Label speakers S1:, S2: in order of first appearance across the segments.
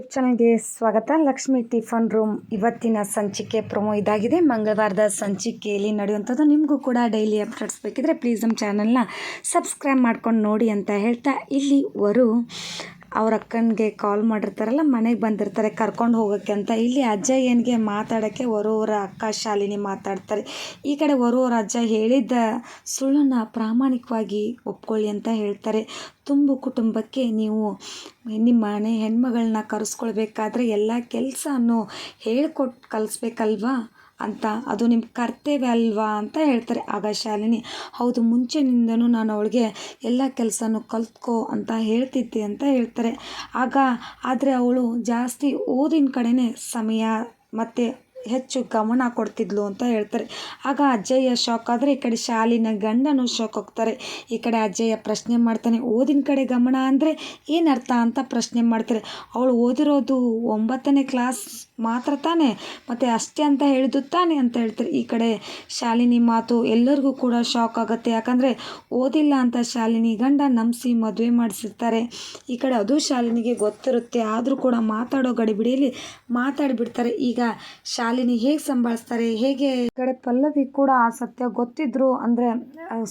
S1: YouTube ಚಾನಲ್ಗೆ ಸ್ವಾಗತ. Lakshmi tiffin room ಇವತ್ತಿನ ಸಂಚಿಕೆ ಪ್ರೊಮೋ ಇದಾಗಿದೆ. ಮಂಗಳವಾರದ ಸಂಚಿಕೆಯಲ್ಲಿ ನಡೆಯುವಂಥದ್ದು ನಿಮಗೂ ಕೂಡ ಡೈಲಿ ಅಪ್ಡೇಟ್ಸ್ ಬೇಕಿದ್ರೆ ಪ್ಲೀಸ್ ನಮ್ಮ ಚಾನಲ್ನ ಸಬ್ಸ್ಕ್ರೈಬ್ ಮಾಡ್ಕೊಂಡು ನೋಡಿ ಅಂತ ಹೇಳ್ತಾ ಇಲ್ಲಿ ವರು ಅವ್ರ ಅಕ್ಕನಿಗೆ ಕಾಲ್ ಮಾಡಿರ್ತಾರಲ್ಲ, ಮನೆಗೆ ಬಂದಿರ್ತಾರೆ, ಕರ್ಕೊಂಡು ಹೋಗೋಕ್ಕೆ ಅಂತ. ಇಲ್ಲಿ ಅಜ್ಜ ಏನಿಗೆ ಮಾತಾಡೋಕ್ಕೆ ವರುವರ ಅಕ್ಕ ಶಾಲಿನಿ ಮಾತಾಡ್ತಾರೆ. ಈ ಕಡೆ ವರುವರ ಅಜ್ಜ ಹೇಳಿದ್ದ ಸುಳ್ಳನ್ನು ಪ್ರಾಮಾಣಿಕವಾಗಿ ಒಪ್ಕೊಳ್ಳಿ ಅಂತ ಹೇಳ್ತಾರೆ. ತುಂಬು ಕುಟುಂಬಕ್ಕೆ ನೀವು ನಿಮ್ಮ ಮನೆ ಹೆಣ್ಮಗಳನ್ನ ಕರೆಸ್ಕೊಳ್ಬೇಕಾದ್ರೆ ಎಲ್ಲ ಕೆಲಸನೂ ಹೇಳ್ಕೊಟ್ಟು ಕಲಿಸ್ಬೇಕಲ್ವಾ? ಅಂತ. ಅದು ನಿಮ್ಮ ಕರ್ತವ್ಯ ಅಲ್ವಾ ಅಂತ ಹೇಳ್ತಾರೆ ಆಗ ಶಾಲಿನಿ. ಹೌದು, ಮುಂಚೆನಿಂದನೂ ನಾನು ಅವಳಿಗೆ ಎಲ್ಲ ಕೆಲಸನೂ ಕಲ್ತ್ಕೋ ಅಂತ ಹೇಳ್ತಿದ್ದೆ ಅಂತ ಹೇಳ್ತಾರೆ. ಆಗ, ಆದರೆ ಅವಳು ಜಾಸ್ತಿ ಓದಿನ ಕಡೆನೇ ಸಮಯ ಮತ್ತು ಹೆಚ್ಚು ಗಮನ ಕೊಡ್ತಿದ್ಲು ಅಂತ ಹೇಳ್ತಾರೆ. ಆಗ ಅಜ್ಜಯ್ಯ ಶಾಕ್ ಆದರೆ ಈ ಕಡೆ ಶಾಲಿನ ಗಂಡನು ಶಾಕ್ ಹೋಗ್ತಾರೆ. ಈ ಕಡೆ ಅಜ್ಜಯ್ಯ ಪ್ರಶ್ನೆ ಮಾಡ್ತಾನೆ, ಓದಿನ ಕಡೆ ಗಮನ ಅಂದರೆ ಏನರ್ಥ ಅಂತ ಪ್ರಶ್ನೆ ಮಾಡ್ತಾರೆ. ಅವಳು ಓದಿರೋದು ಒಂಬತ್ತನೇ ಕ್ಲಾಸ್ ಮಾತ್ರ ತಾನೇ, ಮತ್ತು ಅಷ್ಟೇ ಅಂತ ಹೇಳಿದ್ದು ತಾನೆ ಅಂತ ಹೇಳ್ತಾರೆ. ಈ ಕಡೆ ಶಾಲಿನಿ ಮಾತು ಎಲ್ಲರಿಗೂ ಕೂಡ ಶಾಕ್ ಆಗುತ್ತೆ. ಯಾಕಂದರೆ ಓದಿಲ್ಲ ಅಂತ ಶಾಲಿನಿ ಗಂಡ ನಂಬಿಸಿ ಮದುವೆ ಮಾಡಿಸಿರ್ತಾರೆ. ಈ ಕಡೆ ಅದು ಶಾಲಿನಿಗೆ ಗೊತ್ತಿರುತ್ತೆ. ಆದರೂ ಕೂಡ ಮಾತಾಡೋ ಗಡಿಬಿಡಿಯಲ್ಲಿ ಮಾತಾಡಿಬಿಡ್ತಾರೆ. ಈಗ ಶಾಲಿನಿ ಹೇಗೆ ಸಂಭಾಳಿಸ್ತಾರೆ, ಹೇಗೆ ಕಡೆ ಪಲ್ಲವಿ ಕೂಡ ಆ ಸತ್ಯ ಗೊತ್ತಿದ್ರು ಅಂದರೆ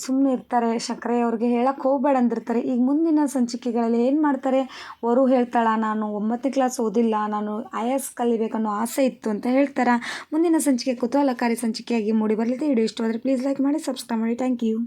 S1: ಸುಮ್ಮನೆ ಇರ್ತಾರೆ. ಶಂಕರಯ್ಯ ಅವ್ರಿಗೆ ಹೇಳಕ್ಕೆ ಹೋಗ್ಬೇಡ ಅಂದಿರ್ತಾರೆ. ಈಗ ಮುಂದಿನ ಸಂಚಿಕೆಗಳಲ್ಲಿ ಏನು ಮಾಡ್ತಾರೆ? ವರು ಹೇಳ್ತಾಳ, ನಾನು ಒಂಬತ್ತನೇ ಕ್ಲಾಸ್ ಓದಿಲ್ಲ, ನಾನು ಐ ಎಸ್ ಕಲಿಬೇಕನ್ನೋ ಆಸೆ ಇತ್ತು ಅಂತ ಹೇಳ್ತಾರೆ? ಮುಂದಿನ ಸಂಚಿಕೆ ಕುತೂಹಲಕಾರಿ ಸಂಚಿಕೆಯಾಗಿ ಮೂಡಿ ಬರಲಿದೆ. ವಿಡಿಯೋ ಇಷ್ಟವಾದರೆ ಪ್ಲೀಸ್ ಲೈಕ್ ಮಾಡಿ ಸಬ್ಸ್ಕ್ರೈಬ್ ಮಾಡಿ. Thank you